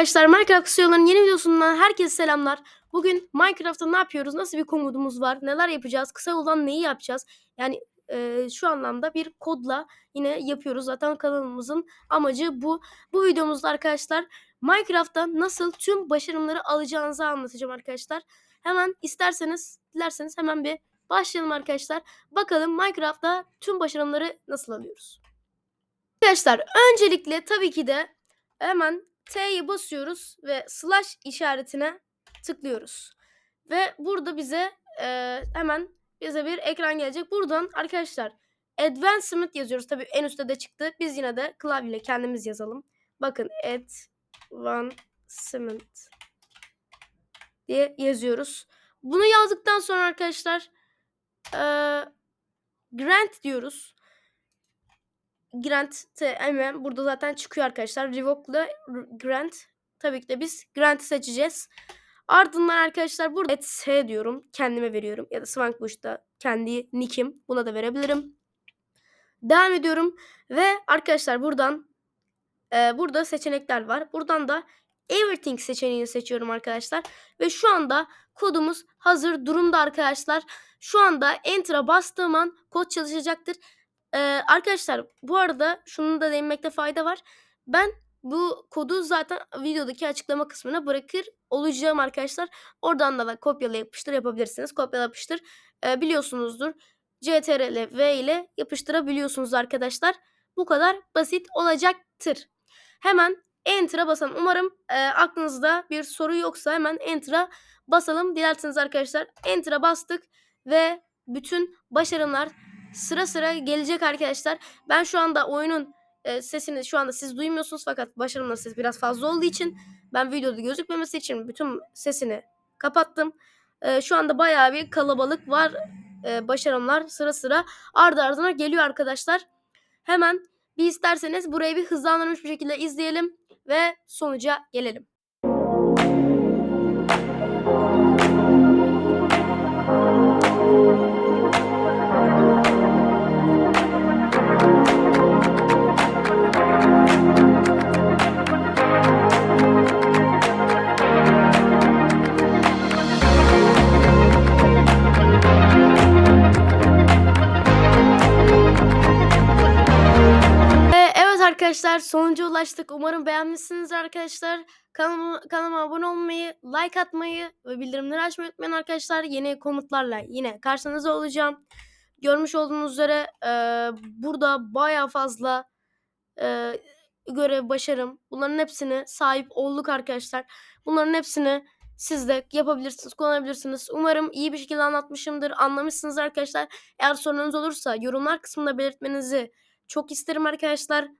Arkadaşlar Minecraft kısıyorların yeni videosundan herkese selamlar. Bugün Minecraft'ta ne yapıyoruz? Nasıl bir komudumuz var? Neler yapacağız? Kısa yoldan neyi yapacağız? Yani e, şu anlamda bir kodla yine yapıyoruz. Zaten kanalımızın amacı bu. Bu videomuzda arkadaşlar Minecraft'ta nasıl tüm başarımları alacağınızı anlatacağım arkadaşlar. Hemen isterseniz, dilerseniz hemen bir başlayalım arkadaşlar. Bakalım Minecraft'ta tüm başarımları nasıl alıyoruz? Arkadaşlar öncelikle tabii ki de hemen T'ye basıyoruz ve slash işaretine tıklıyoruz. Ve burada bize e, hemen bize bir ekran gelecek. Buradan arkadaşlar Advancement yazıyoruz. Tabii en üstte de çıktı. Biz yine de klavyeyle kendimiz yazalım. Bakın Advancement diye yazıyoruz. Bunu yazdıktan sonra arkadaşlar e, Grant diyoruz. Grant hemen burada zaten çıkıyor arkadaşlar. Revoke'la Grant. Tabii ki de biz Grant'ı seçeceğiz. Ardından arkadaşlar burada et S diyorum. Kendime veriyorum. Ya da Swankbush'ta kendi nick'im. Buna da verebilirim. Devam ediyorum. Ve arkadaşlar buradan e, burada seçenekler var. Buradan da Everything seçeneğini seçiyorum arkadaşlar. Ve şu anda kodumuz hazır durumda arkadaşlar. Şu anda Enter'a bastığım an kod çalışacaktır. Ee, arkadaşlar bu arada şunu da değinmekte fayda var. Ben bu kodu zaten videodaki açıklama kısmına bırakır olacağım arkadaşlar. Oradan da, kopyala yapıştır yapabilirsiniz. Kopyala yapıştır ee, biliyorsunuzdur. CTRL V ile yapıştırabiliyorsunuz arkadaşlar. Bu kadar basit olacaktır. Hemen Enter'a basalım. Umarım e, aklınızda bir soru yoksa hemen Enter'a basalım. Dilerseniz arkadaşlar Enter'a bastık ve bütün başarımlar sıra sıra gelecek arkadaşlar. Ben şu anda oyunun e, sesini şu anda siz duymuyorsunuz fakat başarımın sesi biraz fazla olduğu için ben videoda gözükmemesi için bütün sesini kapattım. E, şu anda bayağı bir kalabalık var. E, başarımlar sıra sıra ardı ardına geliyor arkadaşlar. Hemen bir isterseniz burayı bir hızlandırmış bir şekilde izleyelim ve sonuca gelelim. Arkadaşlar sonuca ulaştık. Umarım beğenmişsiniz arkadaşlar. Kanalıma, kanalıma abone olmayı, like atmayı ve bildirimleri açmayı unutmayın arkadaşlar. Yeni komutlarla yine karşınızda olacağım. Görmüş olduğunuz üzere e, burada baya fazla e, görev başarım. Bunların hepsine sahip olduk arkadaşlar. Bunların hepsini siz de yapabilirsiniz, kullanabilirsiniz. Umarım iyi bir şekilde anlatmışımdır. Anlamışsınız arkadaşlar. Eğer sorunuz olursa yorumlar kısmında belirtmenizi çok isterim arkadaşlar.